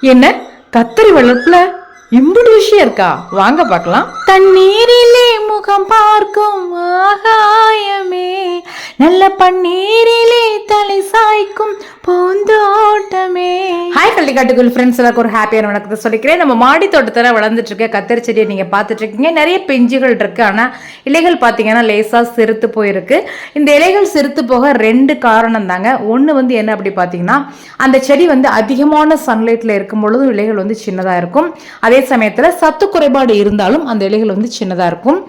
என்ன? கத்தரி வளர்ப்புல இம்புடு விஷயம் இருக்கா? வாங்க பார்க்கலாம். தண்ணீரிலே முகம் பார்க்கும் ஆகாயமே. நல்ல பன்னீரிலே தலை சாய்க்கும் போ கள்ளிக்காட்டுக்குள் ஃப்ரெண்ட்ஸ் எல்லாருக்கும் ஒரு ஹாப்பியான வணக்கத்தை சொல்லிக்கிறேன். நம்ம மாடி தோட்டத்தில் வளர்ந்துட்டு இருக்க கத்திரி செடியை நீங்கள் பார்த்துட்டு இருக்கீங்க. நிறைய பெஞ்சுகள் இருக்கு. ஆனால் இலைகள் பார்த்தீங்கன்னா லேசாக சிறுத்து போயிருக்கு. இந்த இலைகள் சிறுத்து போக ரெண்டு காரணம் தாங்க. ஒன்று வந்து என்ன அப்படி பார்த்தீங்கன்னா அந்த செடி வந்து அதிகமான சன்லைட்டில் இருக்கும் பொழுதும் இலைகள் வந்து சின்னதாக இருக்கும். அதே சமயத்தில் சத்து குறைபாடு இருந்தாலும் அந்த இலைகள் வந்து சின்னதாக இருக்கும்.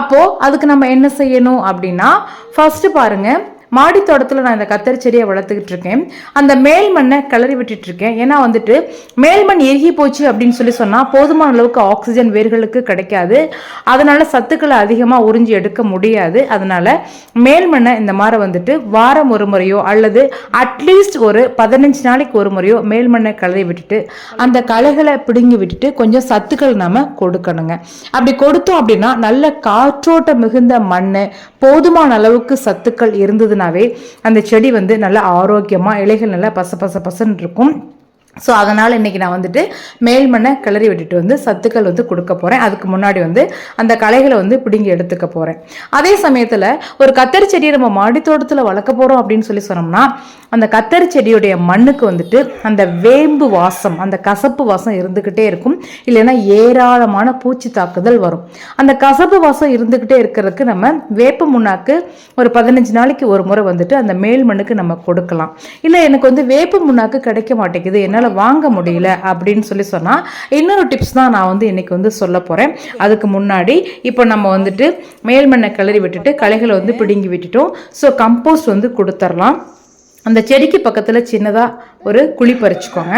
அப்போது அதுக்கு நம்ம என்ன செய்யணும் அப்படின்னா ஃபர்ஸ்ட் பாருங்க மாடி தோட்டத்தில் நான் இந்த கத்தரி செடியை வளர்த்துக்கிட்டு இருக்கேன். அந்த மேல் மண்ணை கிளறி விட்டுட்டு இருக்கேன் ஏன்னா வந்துட்டு மேல் மண் எருகி போச்சு அப்படின்னு சொல்லி சொன்னால் போதுமான அளவுக்கு ஆக்சிஜன் வேர்களுக்கு கிடைக்காது. அதனால சத்துக்களை அதிகமாக உறிஞ்சி எடுக்க முடியாது. அதனால மேல் மண்ணை இந்த மாதிரி வந்துட்டு வாரம் ஒரு முறையோ அல்லது அட்லீஸ்ட் ஒரு பதினஞ்சு நாளைக்கு ஒரு முறையோ மேல் மண்ணை கிளறி விட்டுட்டு அந்த களைகளை பிடுங்கி விட்டுட்டு கொஞ்சம் சத்துக்கள் நாம கொடுக்கணுங்க. அப்படி கொடுத்தோம் அப்படின்னா நல்ல காற்றோட்ட மிகுந்த மண் போதுமான அளவுக்கு சத்துக்கள் இருந்ததுனாவே அந்த செடி வந்து நல்லா ஆரோக்கியமா இலைகள் நல்லா பச பச பசன்னு இருக்கும். ஸோ அதனால் இன்றைக்கி நான் வந்துட்டு மேல் மண்ணை கிளறி விட்டுட்டு வந்து சத்துக்கள் வந்து கொடுக்க போகிறேன் அதுக்கு முன்னாடி வந்து அந்த களைகளை வந்து பிடுங்கி எடுத்துக்க போகிறேன் அதே சமயத்தில் ஒரு கத்தரி செடியை நம்ம மாடித்தோட்டத்தில் வளர்க்க போகிறோம் அப்படின்னு சொல்லி சொன்னோம்னா அந்த கத்தரி செடியுடைய மண்ணுக்கு வந்துட்டு அந்த வேம்பு வாசம் அந்த கசப்பு வாசம் இருந்துக்கிட்டே இருக்கும். இல்லைன்னா ஏராளமான பூச்சி தாக்குதல் வரும். அந்த கசப்பு வாசம் இருந்துக்கிட்டே இருக்கிறதுக்கு நம்ம வேப்ப முன்னாக்கு ஒரு பதினஞ்சு நாளைக்கு ஒரு முறை வந்துட்டு அந்த மேல் மண்ணுக்கு நம்ம கொடுக்கலாம். இல்லை எனக்கு வந்து வேப்ப முன்னாக்கு கிடைக்க மாட்டேங்குது. என்னால் வாங்க முடியல அப்படின்னு சொல்லி சொன்னால் இன்னொரு டிப்ஸ் தான் நான் வந்து இன்னைக்கு வந்து சொல்ல போகிறேன் அதுக்கு முன்னாடி இப்போ நம்ம வந்துட்டு மேல் மண்ணை கிளறி விட்டுட்டு களைகளை வந்து பிடுங்கி விட்டுட்டோம். ஸோ கம்போஸ்ட் வந்து கொடுத்துர்லாம். அந்த செடிக்கு பக்கத்தில் சின்னதாக ஒரு குழி பறிச்சுக்கோங்க.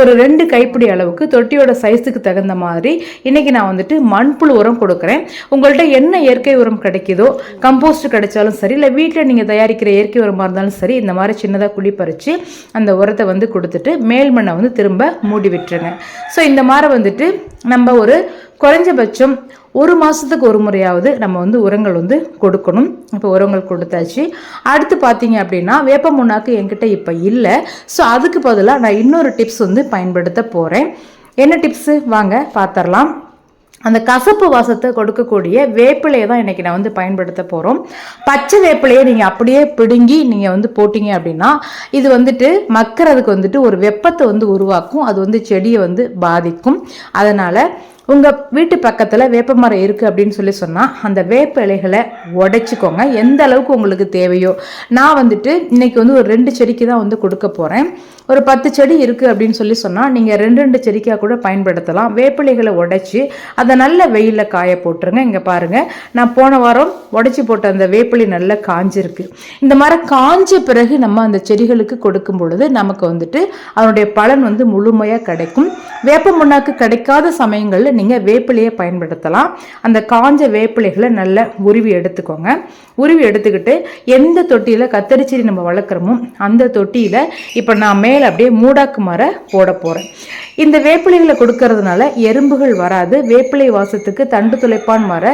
ஒரு ரெண்டு கைப்பிடி அளவுக்கு தொட்டியோட சைஸுக்கு தகுந்த மாதிரி இன்றைக்கி நான் வந்துட்டு மண்புழு உரம் கொடுக்குறேன். உங்கள்கிட்ட என்ன இயற்கை உரம் கிடைக்குதோ கம்போஸ்ட் கிடைச்சாலும் சரி இல்லை வீட்டில் நீங்கள் தயாரிக்கிற இயற்கை உரமாக இருந்தாலும் சரி இந்த மாதிரி சின்னதாக குழி பறித்து அந்த உரத்தை வந்து கொடுத்துட்டு மேல் மண்ணை வந்து திரும்ப மூடி விட்டுருங்க. ஸோ இந்த மாதிரி வந்துட்டு நம்ம ஒரு குறைஞ்சபட்சம் ஒரு மாதத்துக்கு ஒரு முறையாவது நம்ம வந்து உரங்கள் வந்து கொடுக்கணும். இப்போ உரங்கள் கொடுத்தாச்சு. அடுத்து பார்த்தீங்க அப்படின்னா வேப்ப முன்னாக்கு என்கிட்ட இப்போ இல்லை. ஸோ அதுக்கு பதிலாக நான் இன்னொரு டிப்ஸ் வந்து பயன்படுத்த போகிறேன் என்ன டிப்ஸு வாங்க பார்த்துடலாம் அந்த கசப்பு வாசத்தை கொடுக்கக்கூடிய வேப்பிலையை தான் இன்றைக்கி நான் வந்து பயன்படுத்த போகிறோம் பச்சை வேப்பிலையை நீங்கள் அப்படியே பிடுங்கி நீங்கள் வந்து போட்டிங்க அப்படின்னா இது வந்துட்டு மக்கிறதுக்கு வந்துட்டு ஒரு வெப்பத்தை வந்து உருவாக்கும். அது வந்து செடியை வந்து பாதிக்கும். அதனால் உங்கள் வீட்டு பக்கத்தில் வேப்ப மரம் இருக்குது அப்படின்னு சொல்லி சொன்னால் அந்த வேப்ப இலைகளை உடைச்சிக்கோங்க. எந்த அளவுக்கு உங்களுக்கு தேவையோ. நான் வந்துட்டு இன்றைக்கி வந்து ஒரு ரெண்டு செடிக்கு தான் வந்து கொடுக்க போகிறேன் ஒரு பத்து செடி இருக்குது அப்படின்னு சொல்லி சொன்னால் நீங்கள் ரெண்டு ரெண்டு செடிக்காக கூட பயன்படுத்தலாம். வேப்பிலைகளை உடைச்சி அதை நல்ல வெயிலில் காய போட்டுருங்க. இங்கே பாருங்கள் நான் போன வாரம் உடைச்சி போட்ட அந்த வேப்பிலை நல்லா காஞ்சிருக்கு. இந்த மாதிரி காஞ்ச பிறகு நம்ம அந்த செடிகளுக்கு கொடுக்கும் பொழுது நமக்கு வந்துட்டு அதனுடைய பலன் வந்து முழுமையாக கிடைக்கும். வேப்ப முன்னாக்கு கிடைக்காத சமயங்களில் நீங்கள் வேப்பிலையை பயன்படுத்தலாம். அந்த காஞ்ச வேப்பிலைகளை நல்லா உருவி எடுத்துக்கோங்க. உருவி எடுத்துக்கிட்டு எந்த தொட்டியில் கத்தரி செடி நம்ம வளர்க்குறோமோ அந்த தொட்டியில் இப்போ நான் மேலே அப்படியே மூடாக்கு மர போட போகிறேன் இந்த வேப்பிலைகளை கொடுக்கறதுனால எறும்புகள் வராது. வேப்பிலை வாசத்துக்கு தண்டு துளைப்பான் மர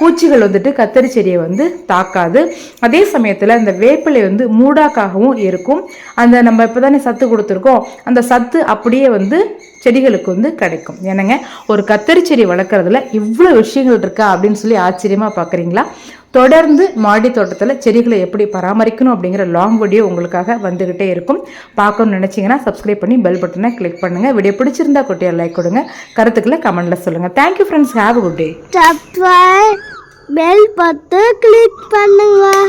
பூச்சிகள் வந்துட்டு கத்தரி செடியை வந்து தாக்காது. அதே சமயத்தில் அந்த வேப்பிலை வந்து மூடாக்காகவும் இருக்கும். அந்த நம்ம இப்போ தானே சத்து கொடுத்துருக்கோம். அந்த சத்து அப்படியே வந்து செடிகளுக்கு வந்து கிடைக்கும். என்னங்க? ஒரு கத்தரி செடி வளர்க்குறதுல இவ்வளோ விஷயங்கள் இருக்கா அப்படின்னு சொல்லி ஆச்சரியமாக பார்க்குறீங்களா தொடர்ந்து மாடி தோட்டத்தில் செடிகளை எப்படி பராமரிக்கணும் அப்படிங்கிற லாங் வீடியோ உங்களுக்காக வந்துக்கிட்டே இருக்கும். பார்க்கணும்னு நினச்சிங்கன்னா சப்ஸ்கிரைப் பண்ணி பெல் பட்டனை கிளிக் பண்ணுங்கள் வீடியோ பிடிச்சிருந்தா குட்டியை லைக் கொடுங்க. கருத்துக்களை கமெண்ட்டில் சொல்லுங்கள் thank you friends have good day bell button click பண்ணுங்கள்